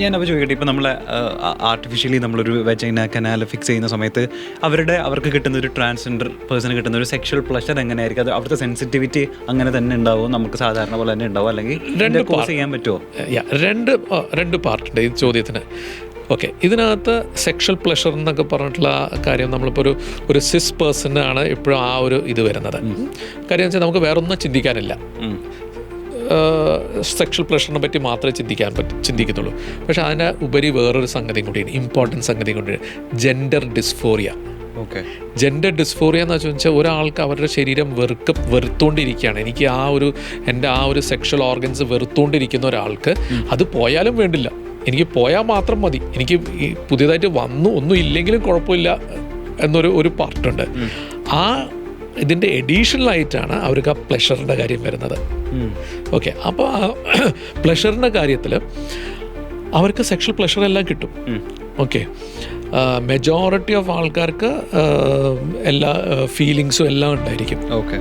ഞാൻ അപ്പോൾ ചോദിക്കട്ടെ ഇപ്പം നമ്മൾ ആർട്ടിഫിഷ്യലി നമ്മളൊരു വെജൈന കനാൽ ഫിക്സ് ചെയ്യുന്ന സമയത്ത് അവരുടെ അവർക്ക് കിട്ടുന്ന ഒരു ട്രാൻസ്ജെൻഡർ പേഴ്സണ് കിട്ടുന്ന ഒരു സെക്ഷൽ പ്ലഷർ എങ്ങനെയായിരിക്കും? അത് അവിടുത്തെ സെൻസിറ്റിവിറ്റി അങ്ങനെ തന്നെ ഉണ്ടാവും? നമുക്ക് സാധാരണ പോലെ തന്നെ ഉണ്ടാവും? അല്ലെങ്കിൽ രണ്ട് കോഴ്സ് ചെയ്യാൻ പറ്റുമോ രണ്ട് രണ്ട് പാർട്ടുണ്ട് ഈ ചോദ്യത്തിന്. ഓക്കെ ഇതിനകത്ത് സെക്ഷൽ പ്ലഷർ എന്നൊക്കെ പറഞ്ഞിട്ടുള്ള കാര്യം നമ്മളിപ്പോൾ ഒരു ഒരു സിസ് പേഴ്സണാണ് ഇപ്പോഴും ആ ഒരു ഇത് വരുന്നത്. കാര്യം വെച്ചാൽ നമുക്ക് വേറൊന്നും ചിന്തിക്കാനില്ല. സെക്ഷൽ പ്ലഷറിനെ പറ്റി മാത്രമേ ചിന്തിക്കാൻ പറ്റും ചിന്തിക്കത്തുള്ളൂ. പക്ഷേ അതിന് ഉപരി വേറൊരു സംഗതി കൂടിയാണ് ഇമ്പോർട്ടന്റ് സംഗതി കൂടിയാണ് gender dysphoria okay gender dysphoria എന്ന് വെച്ചാൽ ഒരാൾക്ക് അവരുടെ ശരീരം വെറുക്ക വെറുത്തുകൊണ്ടിരിക്കുകയാണ് എനിക്ക് ആ ഒരു എന്റെ ആ ഒരു സെക്ഷൽ ഓർഗൻസ് വെറുത്തുകൊണ്ടിരിക്കുന്ന ഒരാൾക്ക് അത് പോയാലും വേണ്ടില്ല. എനിക്ക് പോയാൽ മാത്രം മതി. എനിക്ക് പുതിയതായിട്ട് വന്നു ഒന്നും ഇല്ലെങ്കിലും കുഴപ്പമില്ല എന്നൊരു ഒരു പാർട്ടുണ്ട് ആ ഇതിന്റെ എഡീഷണലായിട്ടാണ് അവർക്ക് ആ പ്ലഷറിന്റെ കാര്യം വരുന്നത്. ഓക്കെ അപ്പോൾ ആ പ്ലഷറിന്റെ കാര്യത്തിൽ അവർക്ക് സെക്ഷൽ പ്ലഷർ എല്ലാം കിട്ടും. ഓക്കെ മെജോറിറ്റി ഓഫ് ആൾക്കാർക്ക് എല്ലാ ഫീലിങ്സും എല്ലാം ഉണ്ടായിരിക്കും. ഓക്കെ